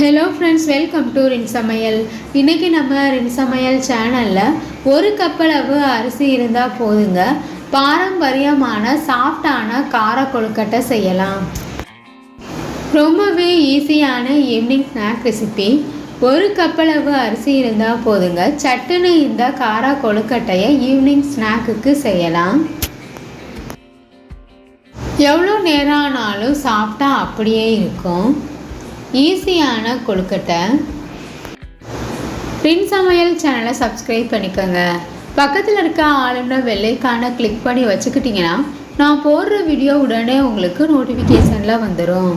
Hello friends welcome to ரின் சமையல் இன்றைக்கி நம்ம ரின் சமையல் சேனலில் ஒரு கப்பளவு அரிசி இருந்தால் போதுங்க. பாரம்பரியமான சாஃப்டான கார கொழுக்கட்டை செய்யலாம். ரொம்பவே ஈஸியான ஈவினிங் ஸ்நாக் ரெசிபி ஒரு கப்பளவு அரிசி இருந்தால் போதுங்க. சட்டுன்னு இந்த கார கொழுக்கட்டையை ஈவினிங் ஸ்நாக்குக்கு செய்யலாம். எவ்வளோ நேரம் ஆனாலும் சாஃப்டாக அப்படியே இருக்கும். ஈஸியான கொழுக்கட்டை. பின் சமையல் சேனலை சப்ஸ்கிரைப் பண்ணிக்கோங்க. பக்கத்தில் இருக்க ஆளுன்ற வெள்ளைக்கான கிளிக் பண்ணி வச்சுக்கிட்டிங்கன்னா நான் போடுற வீடியோ உடனே உங்களுக்கு நோட்டிஃபிகேஷனில் வந்துடும்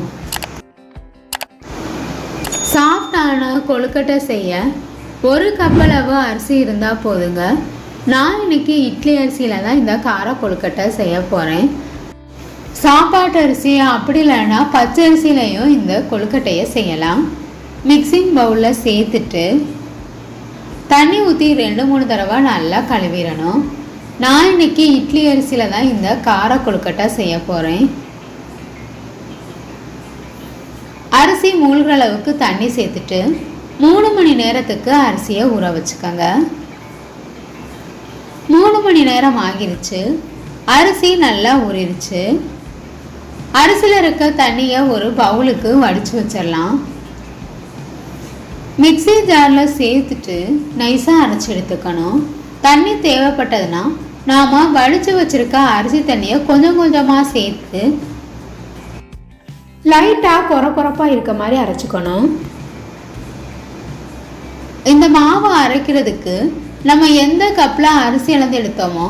சாஃப்டான கொழுக்கட்டை செய்ய ஒரு கப்பளவு அரிசி இருந்தால் போதுங்க. நான் இன்னைக்கு இட்லி அரிசியில் தான் இந்த கார கொழுக்கட்டை செய்ய போகிறேன் சாப்பாட்டு அரிசி அப்படி இல்லைன்னா பச்சை அரிசியிலையும் இந்த கொழுக்கட்டையை செய்யலாம். மிக்சிங் பவுலில் சேர்த்துட்டு தண்ணி ஊற்றி ரெண்டு மூணு தடவை நல்லா கழுவிடணும். நான் இன்னைக்கு இட்லி அரிசியில் தான் இந்த கார கொழுக்கட்டை செய்ய போகிறேன் அரிசி மூழ்கிற அளவுக்கு தண்ணி சேர்த்துட்டு மூணு மணி நேரத்துக்கு அரிசியை ஊற வச்சுக்கோங்க. மூணு மணி நேரம் ஆகிருச்சு. அரிசி நல்லா ஊறிடுச்சு அரிசியில் இருக்க தண்ணியை ஒரு பவுலுக்கு வடித்து வச்சிடலாம் மிக்ஸி ஜாரில் சேர்த்துட்டு நைஸாக அரைச்சி எடுத்துக்கணும். தண்ணி தேவைப்பட்டதுன்னா நாம் வடித்து வச்சுருக்க அரிசி தண்ணியை கொஞ்சம் கொஞ்சமாக சேர்த்து லைட்டாக குறை குறப்பாக இருக்க மாதிரி அரைச்சிக்கணும். இந்த மாவை அரைக்கிறதுக்கு நம்ம எந்த கப்பில் அரிசி அளந்து எடுத்தோமோ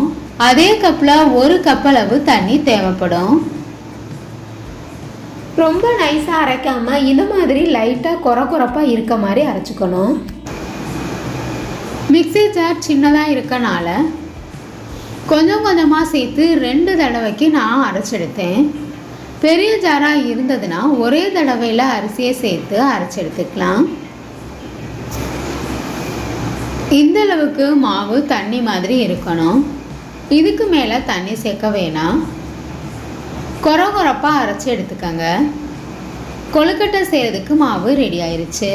அதே கப்பில் ஒரு கப் அளவு தண்ணி தேவைப்படும். ரொம்ப நைஸாக அரைக்காமல் இந்த மாதிரி லைட்டாக குறை குறப்பாக இருக்க மாதிரி அரைச்சிக்கணும். மிக்ஸி ஜார் சின்னதாக இருக்கனால கொஞ்சம் கொஞ்சமாக சேர்த்து ரெண்டு தடவைக்கு நான் அரைச்செடுத்தேன். பெரிய ஜாராக இருந்ததுன்னா ஒரே தடவையில் அரிசியை சேர்த்து அரைச்செடுத்துக்கலாம். இந்த அளவுக்கு மாவு தண்ணி மாதிரி இருக்கணும். இதுக்கு மேலே தண்ணி சேர்க்க வேணாம். கொர கொரப்பாக அரைச்சி எடுத்துக்கோங்க. கொழுக்கட்டை செய்கிறதுக்கு மாவு ரெடி ஆயிடுச்சு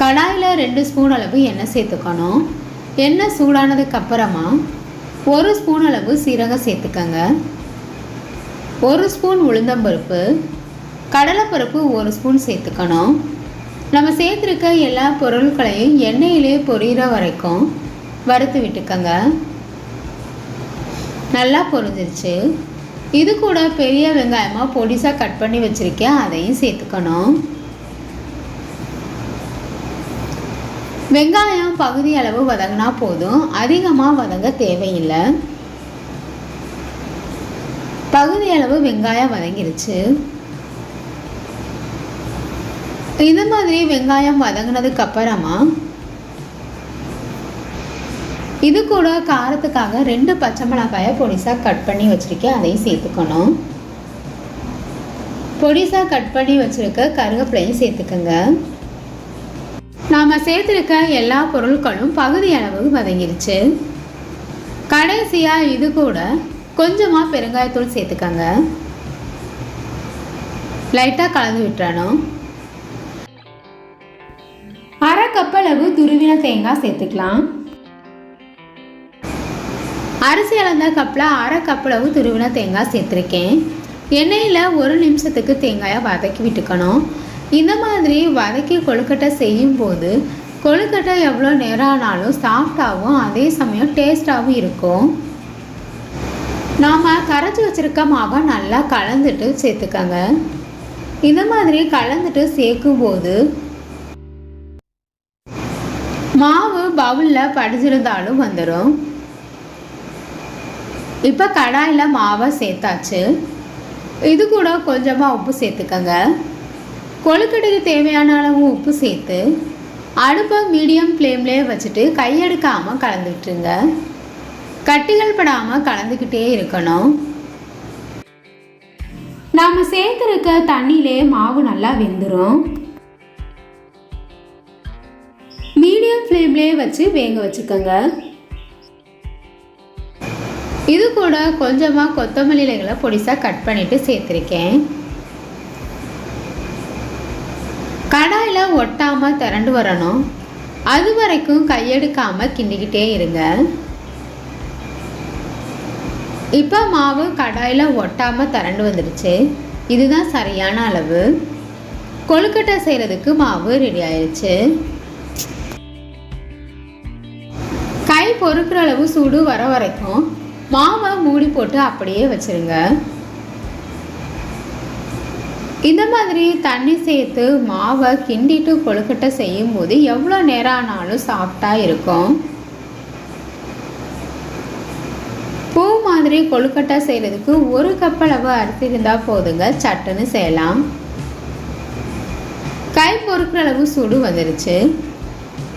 கடாயில் ரெண்டு ஸ்பூன் அளவு எண்ணெய் சேர்த்துக்கணும். எண்ணெய் சூடானதுக்கு அப்புறமா ஒரு ஸ்பூன் அளவு சீரகம் சேர்த்துக்கோங்க. ஒரு ஸ்பூன் உளுந்தம்பருப்பு கடலைப்பருப்பு ஒரு ஸ்பூன் சேர்த்துக்கணும். நம்ம சேர்த்துருக்க எல்லா பொருட்களையும் எண்ணெயிலே பொரியிற வரைக்கும் வறுத்து விட்டுக்கோங்க. நல்லா பொரிஞ்சிருச்சு. இது கூட பெரிய வெங்காயமாக பொடிசாக கட் பண்ணி வச்சுருக்கேன் அதையும் சேர்த்துக்கணும். வெங்காயம் பகுதி அளவு வதங்கினா போதும். அதிகமாக வதங்க தேவையில்லை. பகுதி அளவு வெங்காயம் வதங்கிருச்சு. இது மாதிரி வெங்காயம் வதங்கினதுக்கு அப்புறமா இது கூட காரத்துக்காக ரெண்டு பச்சை மிளகாயை பொடிசாக கட் பண்ணி வச்சுருக்கேன். அதையும் சேர்த்துக்கணும். பொடிசாக கட் பண்ணி வச்சுருக்க கருவேப்பிலையும் சேர்த்துக்கோங்க. நாம் சேர்த்துருக்க எல்லா பொருட்களும் பகுதி அளவு வதங்கிருச்சு. கடைசியாக இது கூட கொஞ்சமாக பெருங்காயத்தூள் சேர்த்துக்கோங்க. லைட்டாக கலந்து விட்டுறணும். அரை கப் அளவு துருவின தேங்காய் சேர்த்துக்கலாம். அரிசி அளந்த கப்பில் அரை கப்பளவு துருவின தேங்காய் சேர்த்துருக்கேன். எண்ணெயில் ஒரு நிமிஷத்துக்கு தேங்காயை வதக்கி விட்டுக்கணும். இந்த மாதிரி வதக்கி கொழுக்கட்டை செய்யும் போது கொழுக்கட்டை எவ்வளோ நேரம் ஆனாலும் சாஃப்டாகவும் அதே சமயம் டேஸ்ட்டாகவும் இருக்கும். நாம் கரைச்சி வச்சுருக்க மாவை நல்லா கலந்துட்டு சேர்த்துக்கங்க. இந்த மாதிரி கலந்துட்டு சேர்க்கும்போது மாவு பவுலில் படிச்சிருந்தாலும் வந்துடும் இப்போ கடாயில் மாவை சேர்த்தாச்சு. இது கூட கொஞ்சமாக உப்பு சேர்த்துக்கங்க. கொழுக்கட்டைக்கு தேவையான அளவு உப்பு சேர்த்து அடுப்பை மீடியம் ஃப்ளேம்லேயே வச்சுட்டு கையெடுக்காமல் கலந்துக்கிட்டுருங்க. கட்டிகள் படாமல் கலந்துக்கிட்டே இருக்கணும். நாம் சேர்த்துருக்க தண்ணியிலே மாவு நல்லா வெந்துடும் மீடியம் ஃப்ளேம்லேயே வச்சு வேக வச்சுக்கோங்க. இது கூட கொஞ்சமாக கொத்தமல்லி இலைகளை பொடிசாக கட் பண்ணிவிட்டு சேர்த்துருக்கேன். கடாயில் ஒட்டாமல் திரண்டு வரணும். அது வரைக்கும் கையெடுக்காமல் கிண்டிக்கிட்டே இருங்க. இப்போ மாவு கடாயில் ஒட்டாமல் திரண்டு வந்துடுச்சு. இதுதான் சரியான அளவு. கொழுக்கட்டை செய்கிறதுக்கு மாவு ரெடி ஆயிடுச்சு கை பொறுக்கிற அளவு சூடு வர வரைக்கும் மாவை மூடி போட்டு அப்படியே வச்சிருங்க. இந்த மாதிரி தண்ணி சேர்த்து மாவை கிண்டிட்டு கொழுக்கட்டை செய்யும் போது எவ்வளோ நேரம் ஆனாலும் சாஃப்டாக இருக்கும். பூ மாதிரி கொழுக்கட்டை செய்கிறதுக்கு ஒரு கப் அளவு அரிசி இருந்தால் போதுங்க சட்டுன்னு செய்யலாம். கை பொறுக்கிற அளவு சூடு வந்துருச்சு.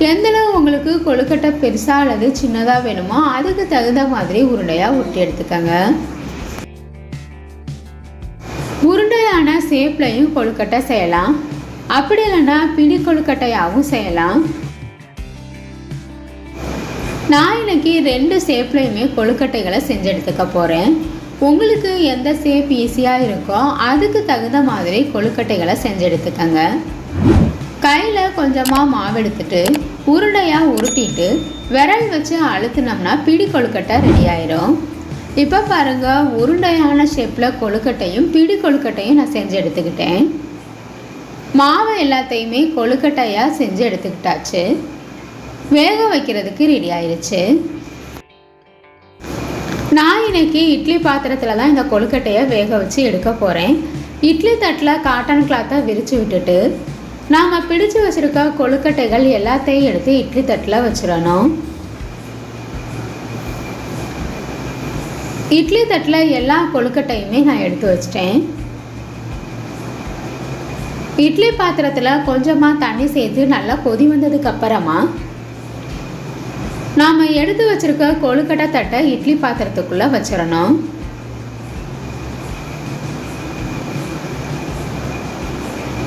எந்தளவு உங்களுக்கு கொழுக்கட்டை பெருசாக அல்லது சின்னதாக வேணுமோ அதுக்கு தகுந்த மாதிரி உருண்டையாக ஒட்டி எடுத்துக்கோங்க. உருண்டையான சேப்லையும் கொழுக்கட்டை செய்யலாம். அப்படி இல்லைன்னா பிடி கொழுக்கட்டையாகவும் செய்யலாம். நான் இன்னைக்கு ரெண்டு சேப்லையுமே கொழுக்கட்டைகளை செஞ்சு எடுத்துக்க போகிறேன் உங்களுக்கு எந்த சேப் ஈஸியாக இருக்கோ அதுக்கு தகுந்த மாதிரி கொழுக்கட்டைகளை செஞ்சு எடுத்துக்கோங்க. கையில் கொஞ்சமாக மாவு எடுத்துட்டு உருண்டையாக உருட்டிட்டு விரல் வச்சு அழுத்தினோம்னா பிடி கொழுக்கட்டை ரெடி ஆயிரும். இப்போ பாருங்கள் உருண்டையான ஷேப்பில் கொழுக்கட்டையும் பிடி கொழுக்கட்டையும் நான் செஞ்சு எடுத்துக்கிட்டேன். மாவு எல்லாத்தையுமே கொழுக்கட்டையாக செஞ்சு எடுத்துக்கிட்டாச்சு. வேக வைக்கிறதுக்கு ரெடி ஆயிடுச்சு நான் இன்னைக்கு இட்லி பாத்திரத்தில் தான் இந்த கொழுக்கட்டையை வேக வச்சு எடுக்க போகிறேன் இட்லி தட்டில் காட்டன் கிளாத்தை விரித்து விட்டுட்டு நாம் பிடிச்சு வச்சுருக்க கொழுக்கட்டைகள் எல்லாத்தையும் எடுத்து இட்லி தட்டில் வச்சிடணும். இட்லி தட்டில் எல்லா கொழுக்கட்டையுமே நான் எடுத்து வச்சிட்டேன். இட்லி பாத்திரத்தில் கொஞ்சமாக தண்ணி சேர்த்து நல்லா கொதி வந்ததுக்கு அப்புறமா நாம் எடுத்து வச்சுருக்க கொழுக்கட்டை தட்டை இட்லி பாத்திரத்துக்குள்ளே வச்சிடணும்.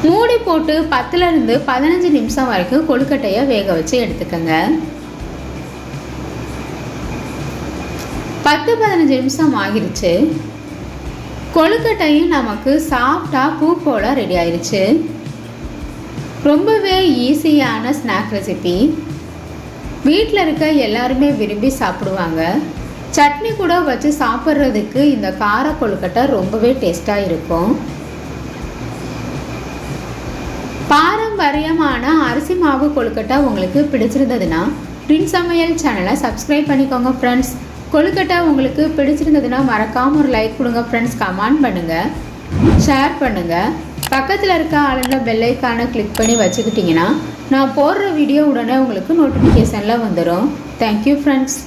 மூடி போட்டு பத்துலேருந்து பதினஞ்சு நிமிஷம் வரைக்கும் கொழுக்கட்டையை வேக வச்சு எடுத்துக்கோங்க. பத்து பதினஞ்சு நிமிஷம் ஆகிருச்சு. கொழுக்கட்டையும் நமக்கு சாஃப்டாக பூ போல் ரெடி ஆயிடுச்சு ரொம்பவே ஈஸியான ஸ்நாக் ரெசிபி வீட்டில் இருக்க எல்லாருமே விரும்பி சாப்பிடுவாங்க. சட்னி கூட வச்சு சாப்பிட்றதுக்கு இந்த கார கொழுக்கட்டை ரொம்பவே டேஸ்ட்டாக இருக்கும். பாரம்பரியமான அரிசி மாவு கொழுக்கட்டை உங்களுக்கு பிடிச்சிருந்ததுன்னா ட்வின் சமையல் சேனலை சப்ஸ்கிரைப் பண்ணிக்கோங்க ஃப்ரெண்ட்ஸ் கொழுக்கட்டை உங்களுக்கு பிடிச்சிருந்ததுன்னா மறக்காமல் ஒரு லைக் கொடுங்க ஃப்ரெண்ட்ஸ் கமெண்ட் பண்ணுங்கள் ஷேர் பண்ணுங்கள் பக்கத்தில் இருக்க ஆளுநர் பெல்லைக்கான கிளிக் பண்ணி வச்சுக்கிட்டிங்கன்னா நான் போடுற வீடியோ உடனே உங்களுக்கு நோட்டிஃபிகேஷனில் வந்துடும் தேங்க்யூ ஃப்ரெண்ட்ஸ்